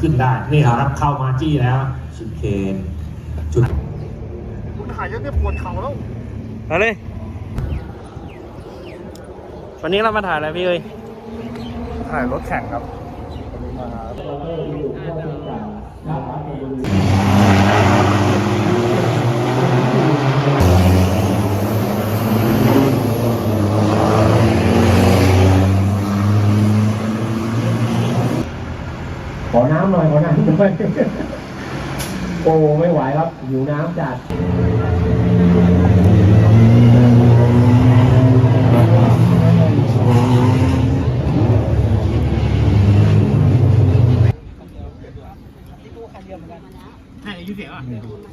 ขึ้นได้ นี่ครับเข้ามาจี้แล้วชุดเคนจุดคุณถ่ายเยอะเนี่ยปวดเข่าแล้วเอาเลยวันนี้เรามาถ่ายอะไรพี่เอ้ยถ่ายรถแข่งครับ ขอน้ำห น่อยขอน้ำหน่อยโอ้ไม่ไหวครับหิวน้ำจัด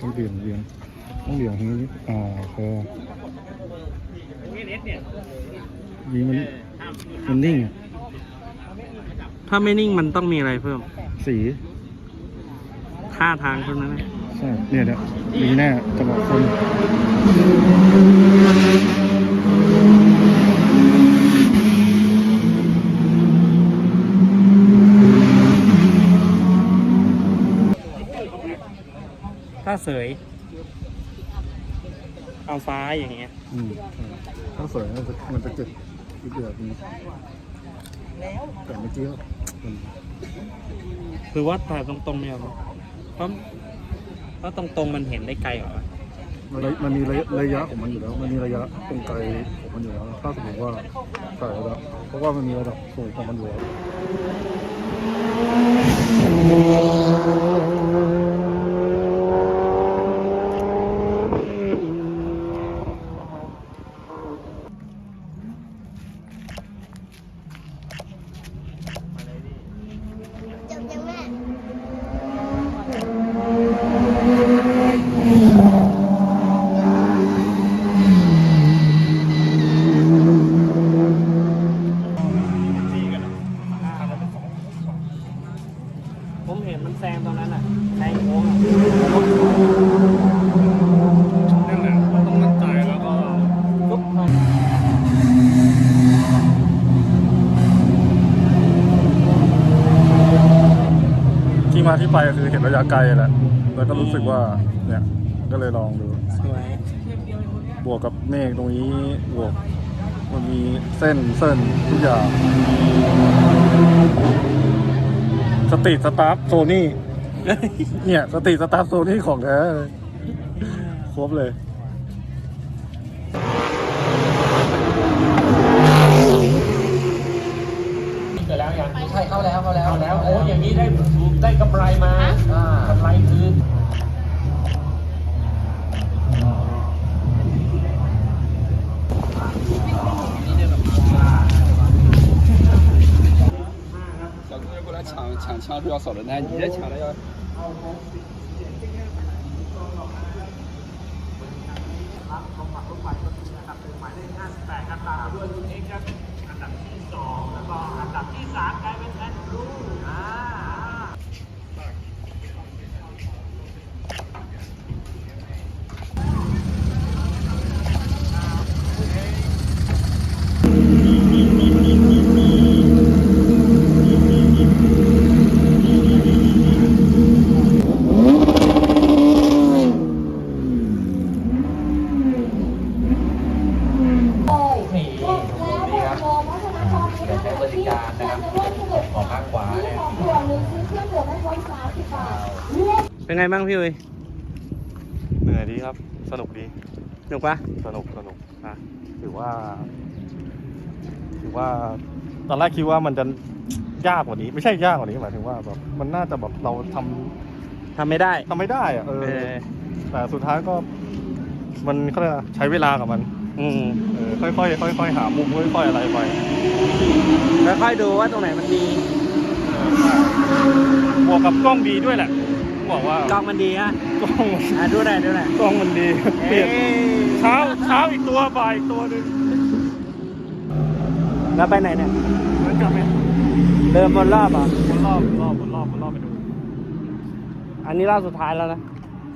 ต้องเบี่ยงเบี่ยงต้องเบี่ยงทีนี้อ่าโอเคยีมันมันนิ่งอะถ้าไม่นิ่งมันต้องมีอะไรเพิ่ม สี ท่าทางเท่านั้นนะใช่เนี่ยเนี่ยมีแน่จังหวะคนถ้าเสย เอาซ้ายอย่างเงี้ย อืมถ้าสวยมันจะมันจะเจ็บอีกแบบนึงแต่เมื่อกี้มันคือว่าถ่ายตรงๆเนี่ยครับ เพราะเพราะตรงๆมันเห็นได้ไกลกว่ามันระมันมีระยะระยะของมันอยู่แล้ว มันมีระยะตรงไกลของมันอยู่แล้ว ถ้าสมมติว่าใส่ระดับเพราะว่ามันมีระดับสูงของมันอยู่แล้ว จบยังแม่ ผมเห็นมันแซงตรงนั้นอะแซงโค้งอะ นั่นแหละเราต้องมั่นใจแล้วก็ ปุ๊บ ที่มาที่ไปก็คือเห็นระยะไกลแหละแล้วก็รู้สึกว่าเนี่ยก็เลยลองดู สวยบวกกับเมฆตรงนี้บวกมันมีเส้นเส้นทุกอย่างสตรีทสตาร์ทโซนี่เนี่ยสตรีทสตาร์ทโซนี่ของแท้เลยครบเลย 常是要少的，那你在抢的要。ครับผมฝากรถไฟก็ดีนะครับเป็นหมายเลขห้าสิบแปดครับตาด้วยดูเองครับ เป็นไงบ้างพี่เอ้ยเหนื่อยดีครับ สนุกดีหนุกปะสนุกสนุกนะถือว่า ถือว่า ตอนแรกคิดว่ามันจะยากกว่านี้ ไม่ใช่ยากกว่านี้หมายถึงว่าแบบมันน่าจะแบบเราทำทำไม่ได้ทำไม่ได้อะเอเออ อแต่สุดท้ายก็ มันเขาเรียกอะไรใช้เวลากับมันอืมเออค่อยๆค่อยๆหามุมค่อยๆอะไรไปแล้วค่อยดูว่าตรงไหนมันดีบวกกับกล้องดีด้วยแหละ บอกว่ากล้องมันดีฮะกล้องอะดูหน่อยดูหน่อยกล้องมันดีเปลี่ยนเอ้ยเช้าเช้าอีกตัวบ่ายอีกตัวหนึงแล้วไปไหนเนี่ยเหมือนกับเป็นเดินบนรอบเหรอะวนรอบบนรอบบนรอบบนรอบไปดูอันนี้รอบสุดท้ายแล้วนะ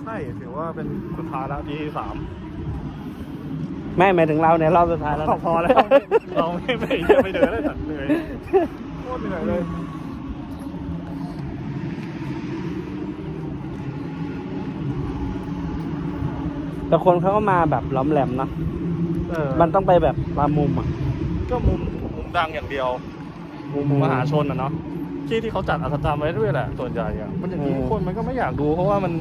ใช่ถือว่าเป็นสุดท้ายแล้วที่สามไม่หมายถึงเราเนี่ยรอบสุดท้ายแล้วนะ พอแล้วเราไม่ไม่ไม่เดินเลยสัตว์เหนื่อยโคตรเหนื่อยเลย แต่คนเขาก็มาแบบล้อมแหลมเนาะเออมันต้องไปแบบตามมุมอะ ก็มุมมุมดังอย่างเดียว มุมมหาชนอะเนาะที่ที่เขาจัดอัศจรรย์ไว้ด้วยแหละส่วนใหญ่อะมันอย่างนี้อืม คนมันก็ไม่อยากดูเพราะว่ามัน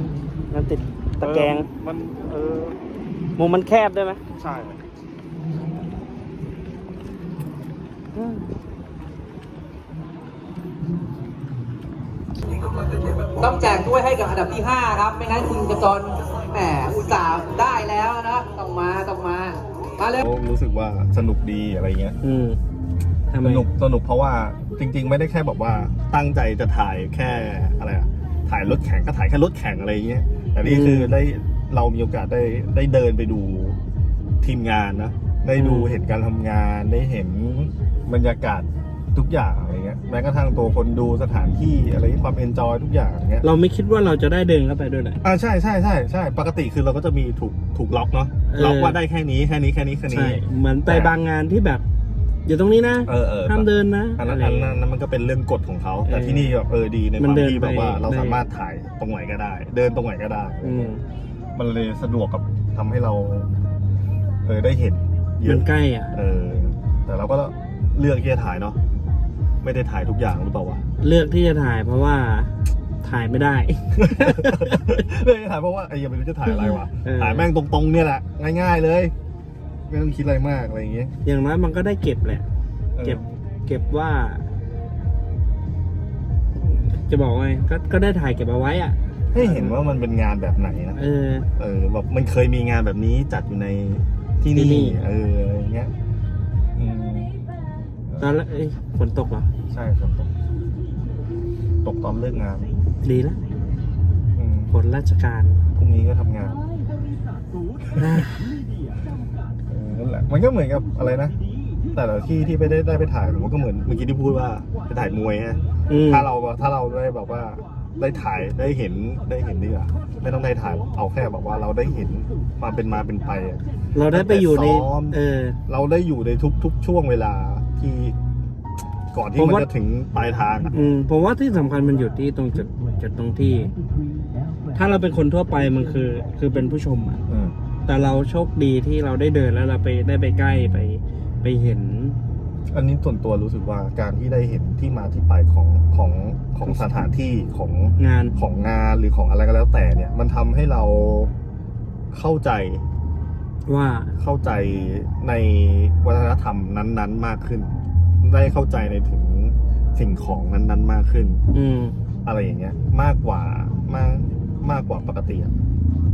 มันติดตะแกรงเออมันเออมุมมันแคบด้วยไหมใช่ต้องแจกถ้วยให้กับอันดับที่ 5 ครับ ไม่งั้นคุณกระจร แหมอุตส่าห์ได้แล้วนะต้องมาต้องมา มาเลยรู้สึกว่าสนุกดีอะไรเงี้ยอืมทำไมสนุกสนุกเพราะว่าจริง ๆ ไม่ได้แค่แบบว่าตั้งใจจะถ่ายแค่อะไรอะถ่ายรถแข่งก็ถ่ายแค่รถแข่งอะไรเงี้ยแต่นี่คือได้เรามีโอกาสได้ได้เดินไปดูทีมงานนะได้ดูเห็นการทำงานได้เห็นบรรยากาศ ทุกอย่างอะไรเงี้ยแม้กระทั่งตัวคนดูสถานที่อะไรความเอนจอยทุกอย่างเงี้ยเราไม่คิดว่าเราจะได้เดินเข้าไปด้วยแหละ อ่าใช่ใช่ใช่ใช่ปกติคือเราก็จะมีถูกถูกล็อกเนาะเออ ล็อกว่าได้แค่นี้แค่นี้แค่นี้แค่นี้ใช่เหมือนไปบางงานที่แบบ อยู่ตรงนี้นะเออเออห้ามเดินนะอันนั้นอะไร อันนั้นอันนั้นมันก็เป็นเรื่องกฎของเขา แต่เออที่นี่แบบเออดีในคมัวานมเดินที่แบบว่า ไปเราได้ สามารถถ่ายตรงไหนก็ได้ เดินตรงไหนก็ได้ อืมมันเลยสะดวกกับทำให้เรา เออได้เห็นเยมัอะนใกล้อะ เออแต่เราก็เลือกที่จะถ่ายเนาะ ไม่ได้ถ่ายทุกอย่างหรือเปล่าวะ เลือกที่จะถ่ายเพราะว่าถ่ายไม่ได้ เลือกที่จะถ่ายเพราะว่าไอ้ยังไม่รู้จะถ่ายอะไรวะ เออ ถ่ายแม่งตรงๆเนี่ยแหละ ง่าย ๆเลย ไม่ต้องคิดอะไรมากอะไรอย่างเงี้ยอย่างน้อยมันก็ได้เก็บแหละ ออเก็บ เก็บว่า จะบอกว่าไงก็ก็ได้ถ่ายเก็บเอาไว้อะให้เห็นว่ามันเป็นงานแบบไหนนะ เออ เออแบบมันเคยมีงานแบบนี้จัดอยู่ในที่ที่นี่ นี่ เอออะไรอย่างเงี้ยอืม ตอนแรกเอ้ยฝนตกเหรอ ใช่ฝนตก ตกตอนเลิกงานดีแล้วอืมผลราชการพรุ่งนี้ก็ทำงานอะเออนั่นแหละมันก็เหมือนกับอะไรนะ แต่ละที่ที่ไปได้ได้ไปถ่ายมันก็เหมือนเมื่อกี้ที่พูดว่าไปถ่ายมวยฮะ อืมถ้าเราถ้าเราได้แบบว่าได้ถ่ายได้เห็นได้เห็นดีกว่าไม่ต้องได้ถ่ายเอาแค่แบบว่าเราได้เห็นความเป็นมาเป็นไปอะ เราได้ไปอยู่ในตั้งแต่ซ้อม เออ เราได้อยู่ในทุกๆช่วงเวลา ที่ก่อนที่ผมมันว่าจะถึงปลายทางอะอืมผมว่าที่สำคัญมันอยู่ที่ตรงจุดจุดตรงที่ ถ้าเราเป็นคนทั่วไปมันคือ คือเป็นผู้ชมอะอืมแต่เราโชคดีที่เราได้เดินแล้วเราไปได้ไปใกล้ไปไปเห็น อันนี้ส่วนตัวรู้สึกว่าการที่ได้เห็นที่มาที่ไปของของของสถานที่ของงาน ของงานหรือของอะไรก็แล้วแต่เนี่ย มันทำให้เราเข้าใจ ว่าเข้าใจในวัฒนธรรมนั้นๆ มากขึ้น ได้เข้าใจในถึงสิ่งของนั้นๆมากขึ้น อืม อะไรอย่างเงี้ย มากกว่ามากมากกว่าปกติอะ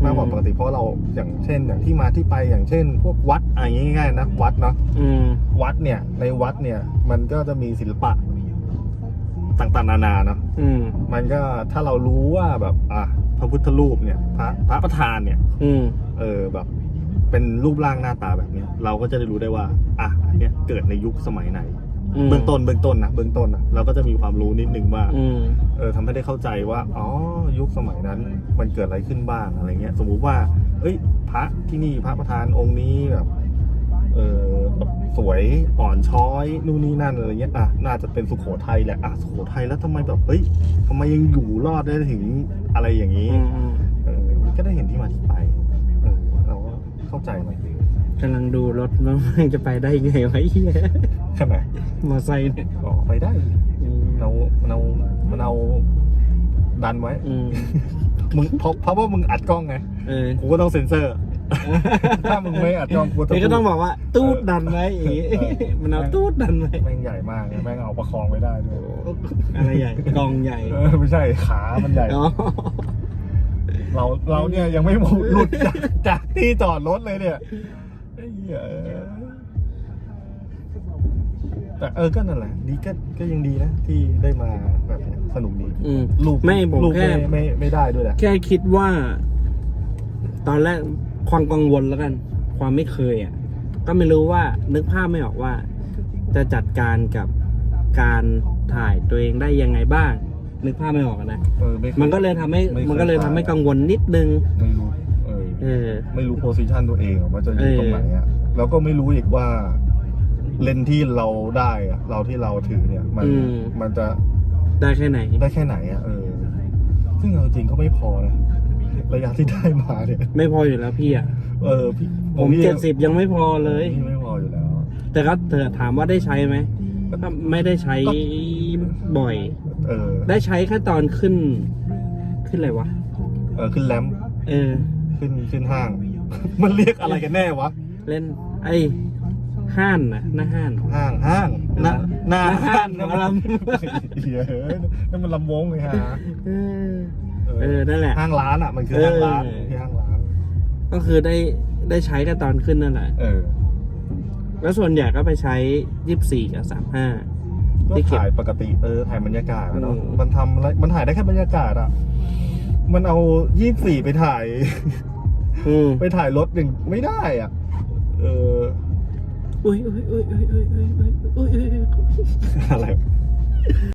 มากกว่าปกติเพราะเราอย่างเช่น อย่างที่มาที่ไปอย่างเช่น พวกวัดอะไรง่ายๆนะวัดเนาะอืม วัดเนี่ยในวัดเนี่ยมันก็จะมีศิลปะต่างๆนานาเนาะอืม มันก็ถ้าเรารู้ว่าแบบอะพระพุทธรูปเนี่ย พระพระประธานเนี่ย อืม เออแบบ เป็นรูปร่างหน้าตาแบบเนี้ยเราก็จะได้รู้ได้ว่า อะอันเนี้ยเกิดในยุคสมัยไหนอืมเบื้องต้นเบื้องต้นนะเบื้องต้นนะเราก็จะมีความรู้นิดนึงว่าอืมเออทำให้ได้เข้าใจว่าอ๋อยุคสมัยนั้นมันเกิดอะไรขึ้นบ้างอะไรเงี้ย สมมุติว่า เอ้ย พระที่นี่พระประธานองค์นี้แบบเออแบบสวยอ่อนช้อยนู่นนี่นั่นอะไรเงี้ยอะน่าจะเป็นสุโขทัยแหละอะสุโขทัยแล้วทำไมแบบเฮ้ยทำไมยังอยู่รอดได้ถึงอะไรอย่างนี้อืมอืมเออก็ได้เห็นที่มาที่ไปเออ เราก็เข้าใจมันกำลังดูรถว่ามันจะไปได้ไงวะไอ้เหี้ยใช่ไหมมอไซค์เนี่ยอ๋อไปได้อืมเราเราเราดันไว้ อืมมึงเพราะเพราะว่ามึงอัดกล้องไง เออกูก็ต้องเซ็นเซอร์ ถ้ามึงไม่อัดกล้องกูนี่ก็ต้องบอกว่า ตูดดันไว้อย่างงี้เออมันเอาตูดดันไว้แม่งใหญ่มากเลยแม่งเอาประคองไม่ได้ด้วยอะไรใหญ่กองใหญ่เออไม่ใช่ขา มันใหญ่ อ๋อ เราเราเนี่ยยังไม่หมุดหลุดจากจากที่จอดรถเลยเนี่ยไอ้เหี้ยแต่เออก็นั่นแหละดีก็ก็ยังดีนะที่ได้มาแบบเนี้ยสนุกดีอืม ลูกไม่ผมลูกแค่ ไม่ไม่ไม่ได้ด้วยแหละ แค่คิดว่า ตอนแรกความกังวลแล้วกัน ความไม่เคยอะ ก็ไม่รู้ว่านึกภาพไม่ออกว่า จะจัดการกับการถ่ายตัวเองได้ยังไงบ้าง นึกภาพไม่ออกอะนะเออไคมันก็เลยทำให้ไม่เคยมันก็เลยทำให้กังวลนิดนึง ไม่รู้เออเออ ไม่รู้โพสิชันตัวเองอะว่าจะอยู่เออตรงไหนอะแล้วก็ไม่รู้อีกว่า เลนส์ที่เราได้อะเราที่เราถือเนี่ย มันอืม มันจะได้แค่ไหน ได้แค่ไหนอะเออ ซึ่งเอาจริงก็ไม่พอนะระยะที่ได้มาเนี่ย ไม่พออยู่แล้วพี่อะ เออพี่ผมพี่เจ็ดสิบยังไม่พอเลย พี่ไม่พออยู่แล้ว แต่ก็เธอถามว่าได้ใช้ไหมก็ไม่ได้ใช้บ่อย เออได้ใช้แค่ตอนขึ้น ขึ้นอะไรวะ เออขึ้นแรมป์เออ ขึ้นขึ้นห้าง มันเรียกอะไรกันแน่วะ เล่น ไอ้ห้านนะหน้าห้าน ห้างห้างหน้าหน้าหน้าห้าห้างงหมอลำเหี้ยเฮ้ยนั่นมันลำวงเลยฮะเออ เออนั่นแหละห้างร้านอะมันคือห้างร้านเออที่ห้างร้าน ก็คือได้ได้ใช้แค่ตอนขึ้นนั่นแหละ เออ แล้วส่วนใหญ่ก็ไปใช้ยี่สี่กับสามห้า ก็ที่เก็บถ่ายปกติเออถ่ายบรรยากาศอะเนาะอืม มันทำอะไรมันถ่ายได้แค่บรรยากาศอะ มันเอายี่สี่ไปถ่าย อืมไปถ่ายรถหนึ่งไม่ได้อะ เออ อุ้ยอุ้ยอุ้ยอุ้ยอุ้ยอุ้ยอุ้ยอุ้ยอะไร